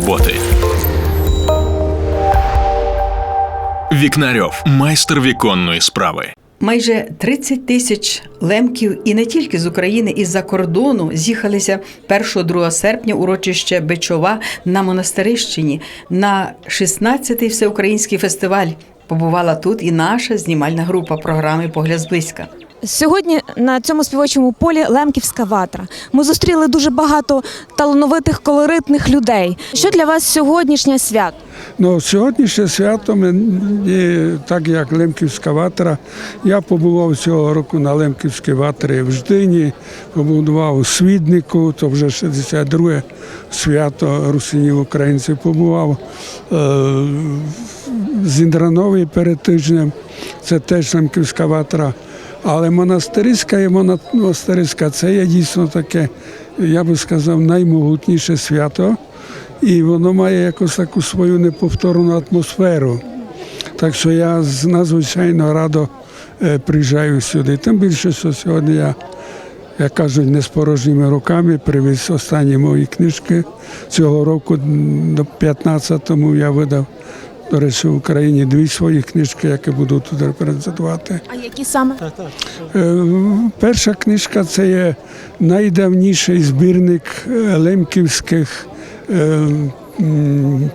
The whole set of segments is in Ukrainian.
роботи. Вікнарьов майстер віконної справи. Майже 30 тисяч лемків і не тільки з України, і з-за кордону з'їхалися 1-2 серпня урочище Бичова на монастирищині на 16-й всеукраїнський фестиваль. Побувала тут і наша знімальна група програми Погляд зблизька. Сьогодні на цьому співочому полі Лемківська ватра. Ми зустріли дуже багато талановитих колоритних людей. Що для вас сьогоднішнє свято? Ну, сьогоднішнє свято мені, так як Лемківська ватра. Я побував цього року на Лемківській ватрі в Ждині, побудував у Свіднику, то вже 62 свято русинів українців побував. Е, з Індранові перед тижнем, це теж Лемківська ватра. Але монастирська і монастирська це є дійсно таке, я би сказав, наймогутніше свято. І воно має якусь таку свою неповторну атмосферу. Так що я з- надзвичайно радо е, приїжджаю сюди. Тим більше, що сьогодні я, як кажуть, не з порожніми руками привіз останні мої книжки. Цього року до 15-му я видав, до речі, в Україні дві свої книжки, які буду тут репрезентувати. А які саме? Е, Перша книжка це є найдавніший збірник е, лемківських е,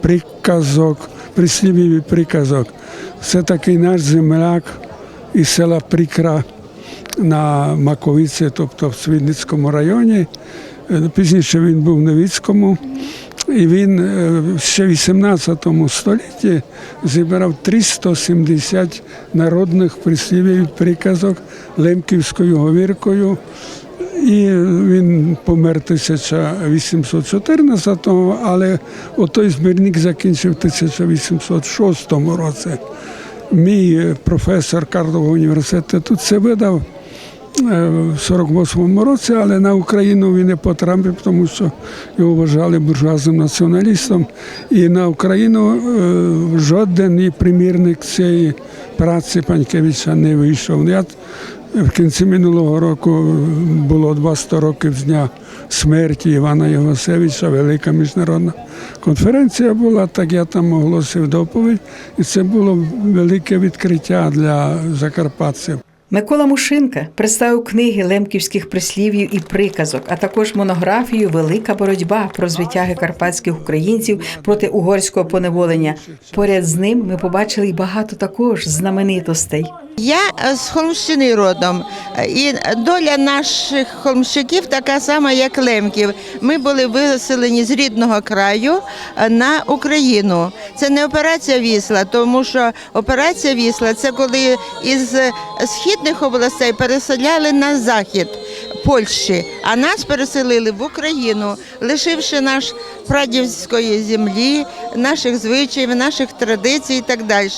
приказок, прислівів і приказок. Це такий наш земляк із села Прикра на Маковиці, тобто в Свідницькому районі. Пізніше він був в Новіцькому. І він е, ще в 18 столітті зібрав 370 народних прислів'їв і приказок лемківською говіркою. І він помер 1814-го, але отой збірник закінчив в 1806 році. Мій е, професор Карлового університету це видав в 48-му році, але на Україну він не потрапив, тому що його вважали буржуазним націоналістом. І на Україну е, жоден примірник цієї праці Панькевича не вийшов. Я в кінці минулого року було 200 років з дня смерті Івана Єгосевича, велика міжнародна конференція була, так я там оголосив доповідь, і це було велике відкриття для закарпатців. Микола Мушинка представив книги лемківських прислів'їв і приказок, а також монографію Велика боротьба про звитяги карпатських українців проти угорського поневолення. Поряд з ним ми побачили й багато також знаменитостей. Я е, з Холмщини родом, і доля наших холмщиків така сама, як лемків. Ми були виселені з рідного краю е, на Україну. Це не операція Вісла, тому що операція Вісла це коли із е, східних областей переселяли на захід Польщі, а нас переселили в Україну, лишивши наш прадівської землі, наших звичаїв, наших традицій і так далі.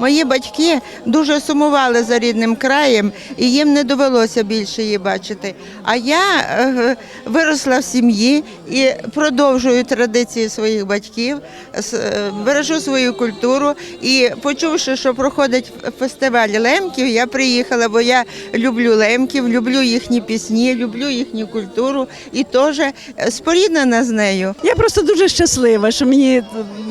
Мої батьки дуже сумували за рідним краєм, і їм не довелося більше її бачити. А я е, виросла в сім'ї і продовжую традиції своїх батьків, е, бережу свою культуру. І почувши, що проходить фестиваль лемків, я приїхала, бо я люблю лемків, люблю їхні пісні, люблю їхню культуру і теж е, споріднена з нею. Я просто дуже щаслива, що мені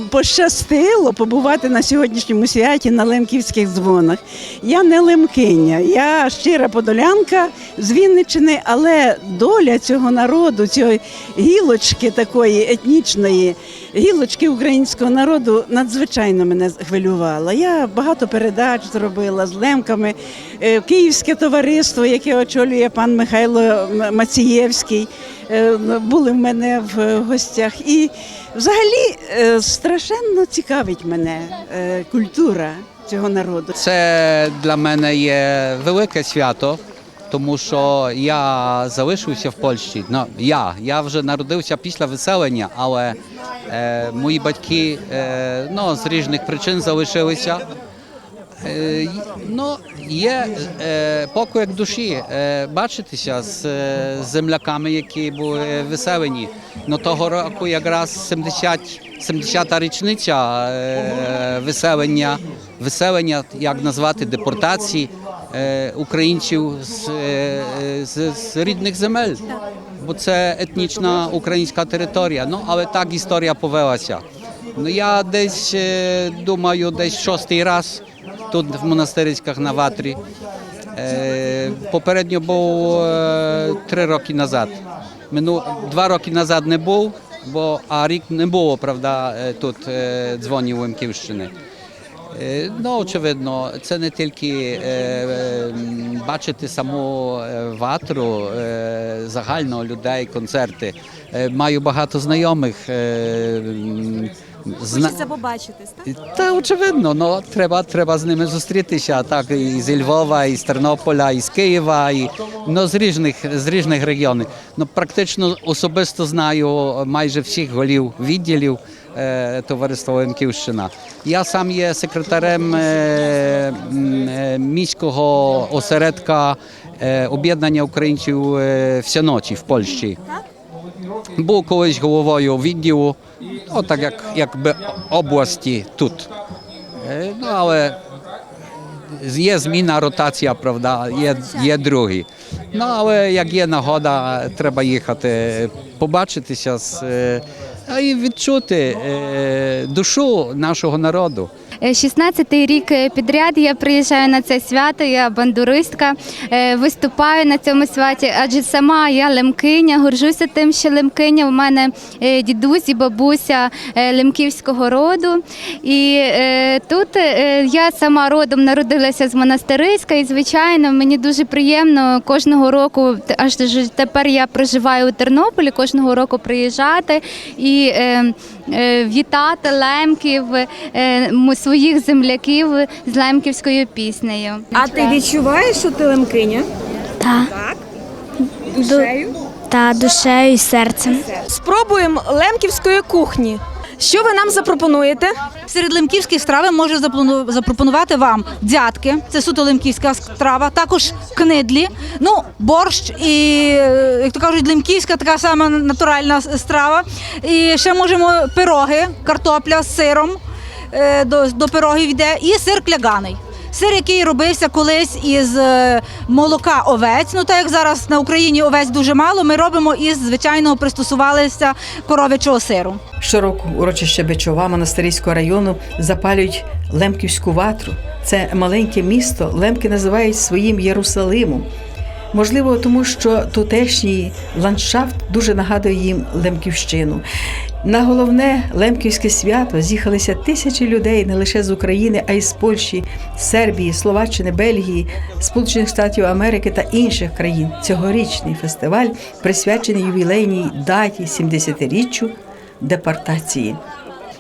пощастило побувати на сьогоднішньому святі на лемківських дзвонах. Я не лемкиня, я щира подолянка з Вінниччини, але доля цього народу, цієї гілочки такої етнічної, гілочки українського народу надзвичайно мене хвилювала. Я багато передач зробила з лемками. Е, Київське товариство, яке очолює пан Михайло Мацієвський, е, були в мене в гостях. І взагалі е, страшенно цікавить мене культура цього народу. Це для мене є велике свято, тому що я залишився в Польщі. Ну, я, я вже народився після виселення, але е, мої батьки е, ну, з різних причин залишилися. Е, ну, є е, поклик душі бачитися з земляками, які були виселені. Ну, того року якраз 70, 70-та річниця виселення, виселення, як назвати, депортації українців з, з, з рідних земель. Бо це етнічна українська територія. Ну, але так історія повелася. Ну, я десь е, думаю, десь шостий раз тут в монастирськах на ватрі. Е, попередньо був е, три роки назад. Мину, два роки назад не був, бо а рік не було, правда, тут дзвонів Лемківщини. Ну, очевидно, це не тільки бачити саму е, ватру, е, загально людей, концерти. Е, Маю багато знайомих. зна- Хочеться побачитись, так? та очевидно, ну треба, треба з ними зустрітися. Так і з Львова, і з Тернополя, і з Києва, і ну, з різних з різних регіонів. Ну практично особисто знаю майже всіх голів відділів е, товариства Ленківщина. Я сам є секретарем е, м, е, міського осередка е, об'єднання українців е, всеночі в Польщі. Був колись головою відділу, ну, так як якби області тут. Е, Ну, але є зміна, ротація, правда, є, є другі. Ну, але як є а й відчути е, душу нашого народу. 16-й рік е, підряд я приїжджаю на це свято, я бандуристка, е, виступаю на цьому святі, адже сама я лемкиня, горжуся тим, що лемкиня у мене е, дідусь і бабуся е, лемківського роду. І е, тут е, я сама родом народилася з монастириська, і звичайно, мені дуже приємно кожного року, аж тепер я проживаю у Тернополі, кожного року приїжджати і е, е, вітати лемків, е, своїх земляків з лемківською піснею. А ти відчуваєш, що ти лемкиня? Та, Так. Душею? та душею і серцем. Спробуємо лемківської кухні. Що ви нам запропонуєте? Серед лемківських страв можу запропонувати вам дзятки, це суто лемківська страва, також книдлі, ну борщ і як то кажуть, лемківська така сама натуральна страва. І ще можемо пироги, картопля з сиром до, до пирогів йде, і сир кляганий. Сир, який робився колись із е, молока овець. Ну так як зараз на Україні овець дуже мало, ми робимо із звичайного пристосувалися коров'ячого сиру. Щороку урочище Бичова монастирського району запалюють Лемківську ватру. Це маленьке місто Лемки називають своїм Єрусалимом. Можливо, тому що тутешній ландшафт дуже нагадує їм Лемківщину. На головне лемківське свято з'їхалися тисячі людей не лише з України, а й з Польщі, Сербії, Словаччини, Бельгії, Сполучених Штатів Америки та інших країн. Цьогорічний фестиваль присвячений ювілейній даті 70-річчю депортації.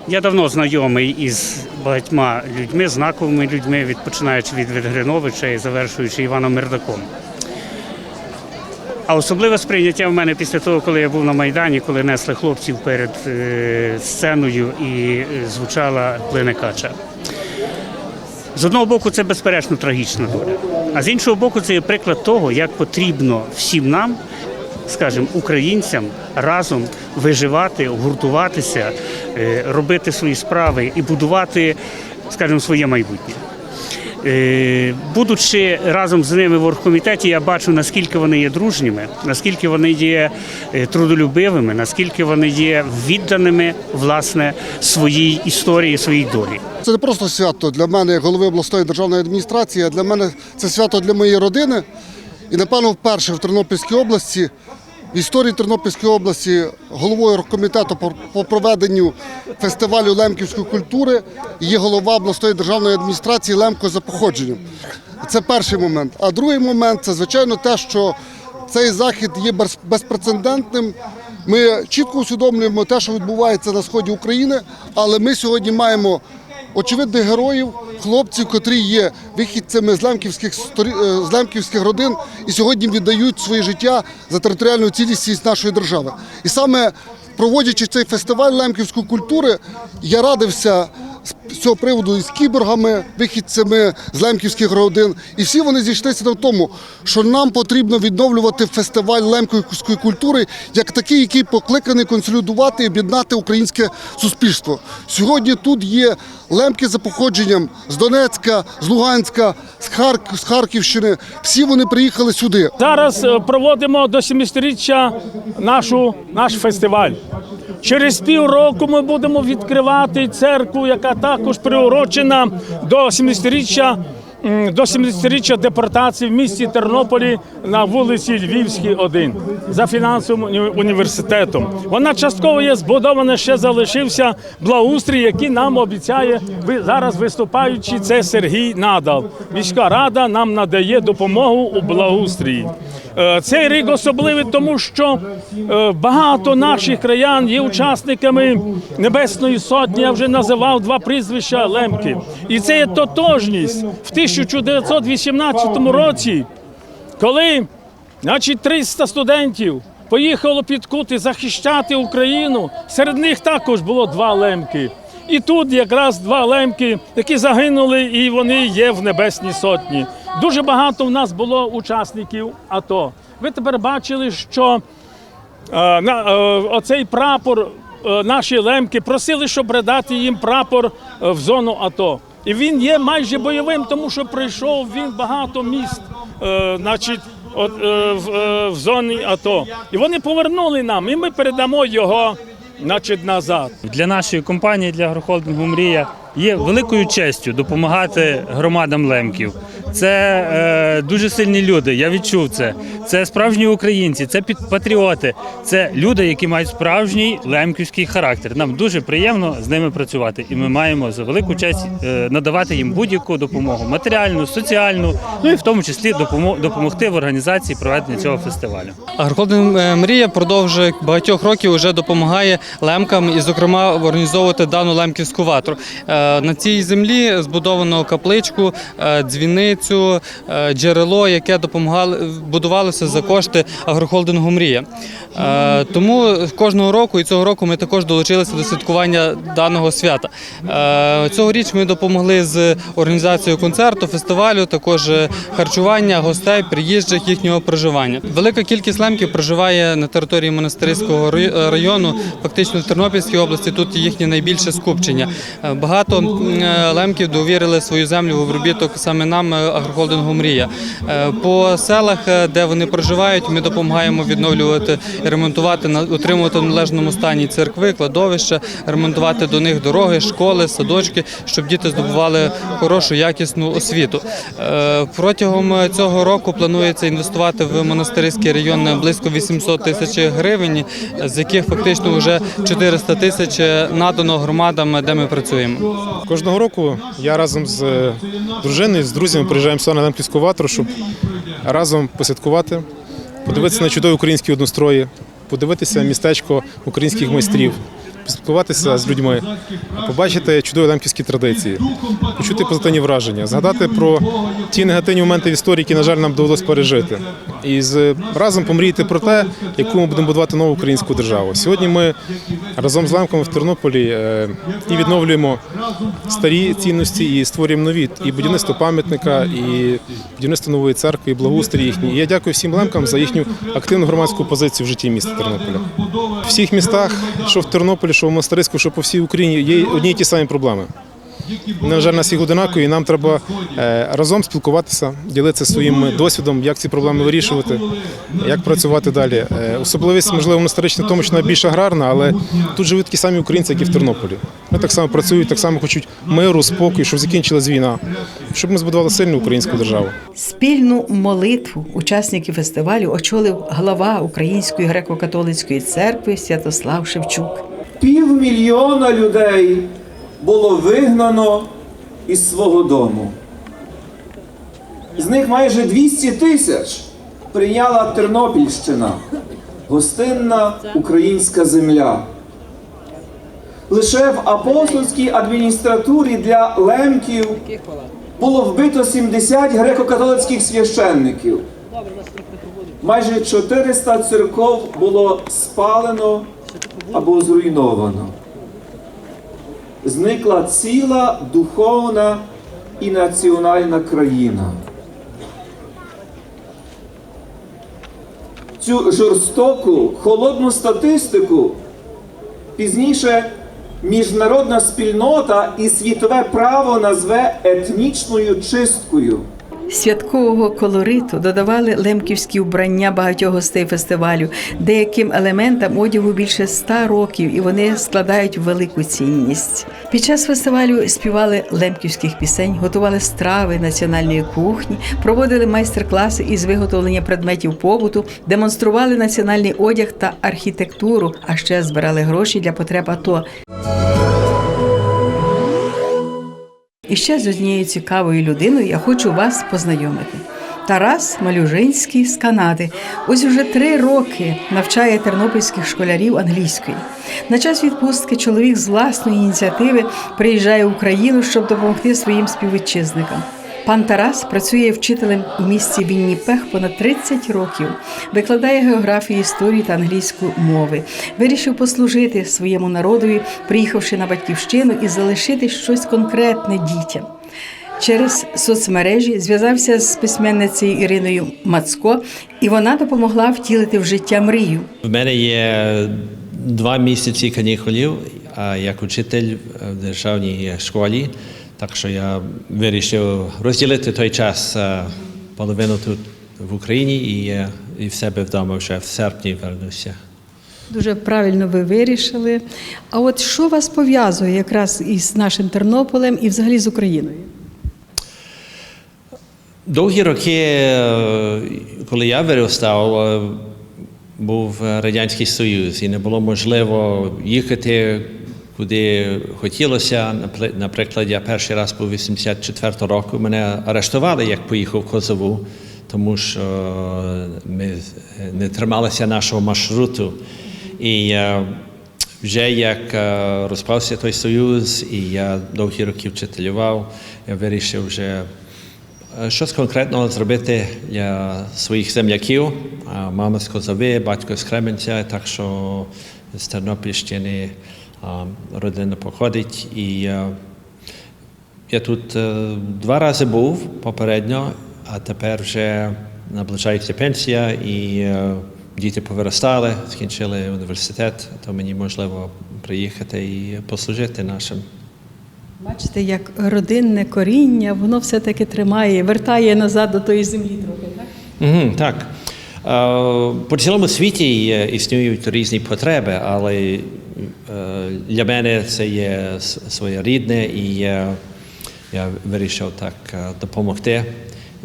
Я давно знайомий із багатьма людьми, знаковими людьми, від починаючи від Вітгриновича і завершуючи Іваном Мердаком. А особливе сприйняття в мене після того, коли я був на Майдані, коли несли хлопців перед е, сценою і е, звучала плине кача. З одного боку, це безперечно трагічна доля, а з іншого боку, це є приклад того, як потрібно всім нам, скажімо, українцям разом виживати, гуртуватися, е, робити свої справи і будувати, скажімо, своє майбутнє. Е, Будучи разом з ними в оргкомітеті, я бачу, наскільки вони є дружніми, наскільки вони є е, трудолюбивими, наскільки вони є відданими власне своїй історії, своїй долі. Це не просто свято для мене, як голови обласної державної адміністрації, а для мене це свято для моєї родини. І, напевно, вперше в Тернопільській області, історії Тернопільської області, головою комітету по- проведенню фестивалю лемківської культури є голова обласної державної адміністрації Лемко за походженням. Це перший момент. А другий момент це, звичайно, те, що цей захід є без- безпрецедентним. Ми чітко усвідомлюємо те, що відбувається на сході України, але ми сьогодні маємо очевидних героїв, хлопців, котрі є вихідцями з лемківських сторі- е, з лемківських родин і сьогодні віддають своє життя за територіальну цілісність нашої держави. І саме проводячи цей фестиваль лемківської культури, я радився з цього приводу із кіборгами, вихідцями з лемківських родин. І всі вони зійшлися на тому, що нам потрібно відновлювати фестиваль лемківської культури як такий, який покликаний консолідувати і об'єднати українське суспільство. Сьогодні тут є лемки за походженням з Донецька, з Луганська, з, Харк... з Харківщини. Всі вони приїхали сюди. Зараз е, проводимо до 70-річчя нашу, наш фестиваль. Через півроку ми будемо відкривати церкву, яка також приурочена до 70-річчя м, до 70-річчя депортації в місті Тернополі на вулиці Львівській, 1 за фінансовим університетом. Вона частково є збудована, ще залишився благоустрій, який нам обіцяє зараз виступаючи. Це Сергій Надал. Міська рада нам надає допомогу у благоустрії. Е, Цей рік особливий, тому що е, багато наших краян є учасниками Небесної Сотні. Я вже називав два прізвища Лемки. І це є тотожність в 1918 році, коли значить, 300 студентів поїхало під Кути захищати Україну. Серед них також було два лемки. І тут якраз два лемки, які загинули, і вони є в Небесній Сотні. Дуже багато в нас було учасників АТО. Ви тепер бачили, що е, е, оцей прапор е, наші лемки просили, щоб передати їм прапор е, в зону АТО. І він є майже бойовим, тому що пройшов він багато міст, е, значить, от, е, в, е, в зоні АТО. І вони повернули нам, і ми передамо його значить, назад. Для нашої компанії, для агрохолдингу Мрія є великою честю допомагати громадам лемків. Це е, дуже сильні люди. Я відчув це. Це справжні українці, це патріоти, це люди, які мають справжній лемківський характер. Нам дуже приємно з ними працювати, і ми маємо за велику честь е, надавати їм будь-яку допомогу матеріальну, соціальну, ну і в тому числі допомо- допомогти в організації проведення цього фестивалю. Агрохолдинг е, Мрія продовжує багатьох років вже допомагає лемкам і, зокрема, організовувати дану лемківську ватру. На цій землі збудовано капличку, е, дзвіницю, е, джерело, яке допомагало будувалося за кошти агрохолдингу Мрія. Е, Тому кожного року і цього року ми також долучилися до святкування даного свята. Цьогоріч ми допомогли з організацією концерту, фестивалю, також харчування гостей, приїжджих їхнього проживання. Велика кількість лемків проживає на території монастирського рай- району, фактично в Тернопільській області. Тут їхнє найбільше скупчення. Е, Багато е, лемків довірили свою землю в обробіток саме нам, е, агрохолдингу Мрія. Е, По селах, де вони проживають, ми допомагаємо відновлювати і ремонтувати утримувати в належному стані церкви, кладовища, ремонтувати до них дороги, школи, садочки, щоб діти здобували хорошу якісну освіту. Протягом цього року планується інвестувати в монастирський район близько 800 тисяч гривень, з яких фактично вже 400 тисяч надано громадам, де ми працюємо. Кожного року я разом з е, дружиною, з друзями приїжджаємо сюди на Лемківську ватру, щоб разом посвяткувати, подивитися на чудові українські однострої, подивитися містечко українських майстрів, поспілкуватися з людьми, побачити чудові лемківські традиції, почути позитивні враження, згадати про ті негативні моменти в історії, які, на жаль, нам довелося пережити. І з, разом помріяти про те, яку ми будемо будувати нову українську державу. Сьогодні ми разом з лемками в Тернополі е, і відновлюємо старі цінності і створюємо нові. І будівництво пам'ятника, і будівництво нової церкви, і благоустрій їхній. І я дякую всім лемкам за їхню активну громадську позицію в житті міста Тернополя. В всіх містах, що в Тернополі, що в Монастириську, що по всій Україні, є одні й ті самі проблеми. На жаль, нас їх одинакові, і нам треба е, разом спілкуватися, ділитися своїм досвідом, як ці проблеми вирішувати, як працювати далі. Е, Особливість, можливо, в тому, що вона більш аграрна, але тут живуть такі самі українці, як і в Тернополі. Вони так само працюють, так само хочуть миру, спокою, щоб закінчилась війна, щоб ми збудували сильну українську державу. Спільну молитву учасників фестивалю очолив глава Української греко-католицької церкви Святослав Шевчук. Півмільйона людей було вигнано із свого дому. З них майже 200 тисяч прийняла Тернопільщина, гостинна українська земля. Лише в апостольській адміністратурі для лемків було вбито 70 греко-католицьких священників. Майже 400 церков було спалено або зруйновано. зникла ціла духовна і національна країна. Цю жорстоку, холодну статистику пізніше міжнародна спільнота і світове право назве етнічною чисткою. Святкового колориту додавали лемківські вбрання багатьох гостей фестивалю. Деяким елементам одягу більше ста років, і вони складають велику цінність. Під час фестивалю співали лемківських пісень, готували страви національної кухні, проводили майстер-класи із виготовлення предметів побуту, демонстрували національний одяг та архітектуру, а ще збирали гроші для потреб АТО. І ще з однією цікавою людиною я хочу вас познайомити. Тарас Малюжинський з Канади. Ось уже три роки навчає тернопільських школярів англійської. На час відпустки чоловік з власної ініціативи приїжджає в Україну, щоб допомогти своїм співвітчизникам. Пан Тарас працює вчителем у місті Вінніпех понад 30 років, викладає географію, історію та англійську мови. Вирішив послужити своєму народові, приїхавши на батьківщину і залишити щось конкретне дітям. Через соцмережі зв'язався з письменницею Іриною Мацко, і вона допомогла втілити в життя мрію. В мене є два місяці канікулів як учитель в державній школі. Так що я вирішив розділити той час е, половину тут в Україні і, і в себе вдома вже в серпні вернуся. Дуже правильно ви вирішили. А от що вас пов'язує якраз із нашим Тернополем і взагалі з Україною? Довгі роки, е, коли я виростав, е, був Радянський Союз, і не було можливо їхати куди хотілося. Напри- Наприклад, я перший раз був 84 року. Мене арештували, як поїхав в Козову, тому що ми не трималися нашого маршруту. І е, вже як е, розпався той союз, і я довгі роки вчителював, я вирішив вже е, щось конкретного зробити для своїх земляків. Мама з Козови, батько з Кременця, так що з Тернопільщини родина походить. І е, я тут е, два рази був попередньо, а тепер вже наближається пенсія і е, діти повиростали, скінчили університет, то мені можливо приїхати і послужити нашим. Бачите, як родинне коріння, воно все-таки тримає, вертає назад до тої землі трохи, так? Угу, так. Е, По цілому світі е, існують різні потреби, але е, для мене це є с- своєрідне, і я вирішив так е, допомогти.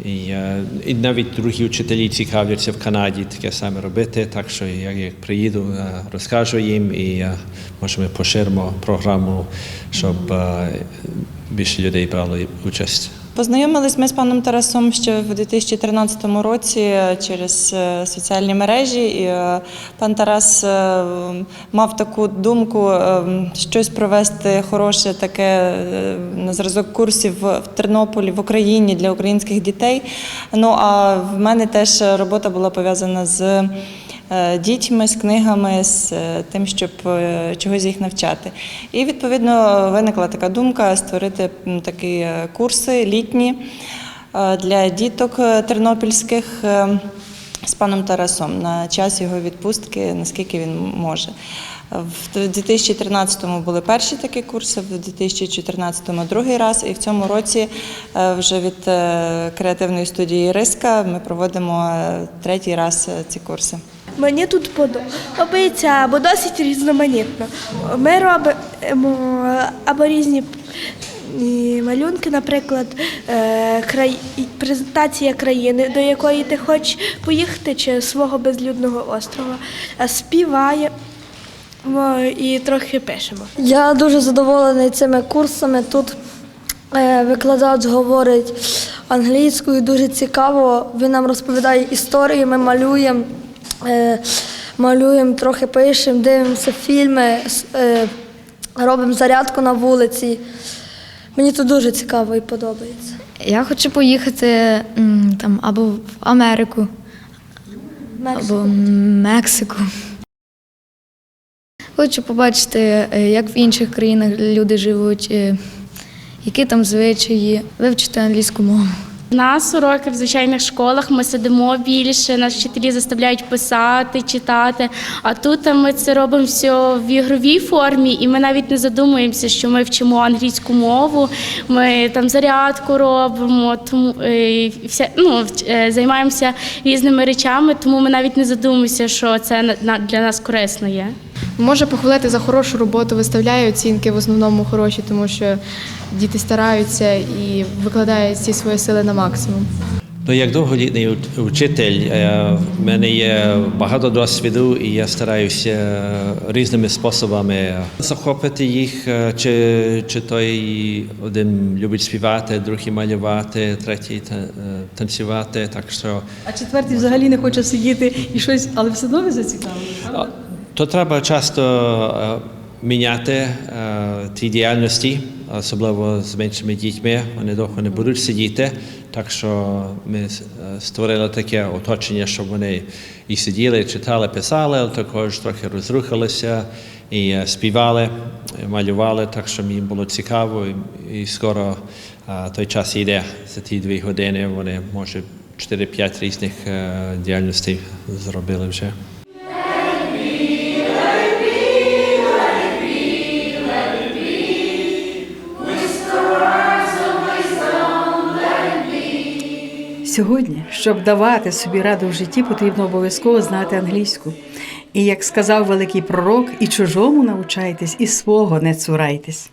І, е, і навіть другі вчителі цікавляться в Канаді таке саме робити. Так що я як приїду, е, розкажу їм і може ми поширимо програму, щоб більше людей брали участь. Познайомились ми з паном Тарасом ще в 2013 році через е, соціальні мережі. І е, пан Тарас е, мав таку думку щось провести хороше таке на зразок курсів в Тернополі, в Україні для українських дітей. Ну а в мене теж робота була пов'язана з дітьми, з книгами, з е, тим, щоб е, чогось їх навчати. І відповідно виникла така думка створити такі е, курси літні е, для діток е, тернопільських. е, З паном Тарасом на час його відпустки, наскільки він може. В 2013-му були перші такі курси, в 2014-му другий раз, і в цьому році е, вже від е, креативної студії Риска ми проводимо е, третій раз е, ці курси. Мені тут подобається, бо досить різноманітно. Ми робимо або різні малюнки, наприклад, е, презентація країни, до якої ти хочеш поїхати, чи свого безлюдного острова, А співаємо і трохи пишемо. Я дуже задоволений цими курсами. Тут е, викладач говорить англійською, дуже цікаво. Він нам розповідає історії, ми малюємо, е, малюємо, трохи пишемо, дивимося фільми, е, робимо зарядку на вулиці. Мені тут дуже цікаво і подобається. Я хочу поїхати там або в Америку, або в Мексику. Хочу побачити, е, як в інших країнах люди живуть, е, які там звичаї, вивчити англійську мову. Нас уроки в звичайних школах ми сидимо більше, нас вчителі заставляють писати, читати. А тут ми це робимо все в ігровій формі, і ми навіть не задумуємося, що ми вчимо англійську мову. Ми там зарядку робимо, тому е, вся ну е, займаємося різними речами, тому ми навіть не задумуємося, що це для нас корисно є. Може похвалити за хорошу роботу, виставляє оцінки в основному хороші, тому що діти стараються і викладають всі свої сили на максимум. Ну, як довголітній уч- учитель, е, в мене є багато досвіду, і я стараюся різними способами захопити їх. е, Чи, чи той один любить співати, другий малювати, третій та- е, танцювати. Так що А четвертий взагалі не хоче сидіти і щось, але все одно ви зацікавлені. То треба часто міняти ті діяльності, особливо з меншими дітьми. Вони довго не будуть сидіти. Так що ми створили таке оточення, щоб вони і сиділи, читали, писали, також трохи розрухалися і співали, і малювали, так що їм було цікаво. І, скоро той час йде за ті дві години. Вони може 4-5 різних діяльностей зробили вже. Сьогодні, щоб давати собі раду в житті, потрібно обов'язково знати англійську. І як сказав великий пророк, і чужому навчайтесь, і свого не цурайтесь.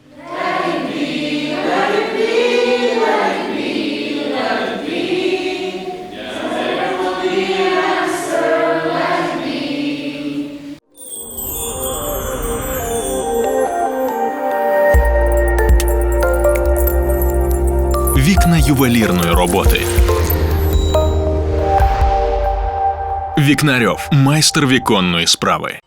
Вікна ювелірної роботи. Вікнарьов майстер віконної справи.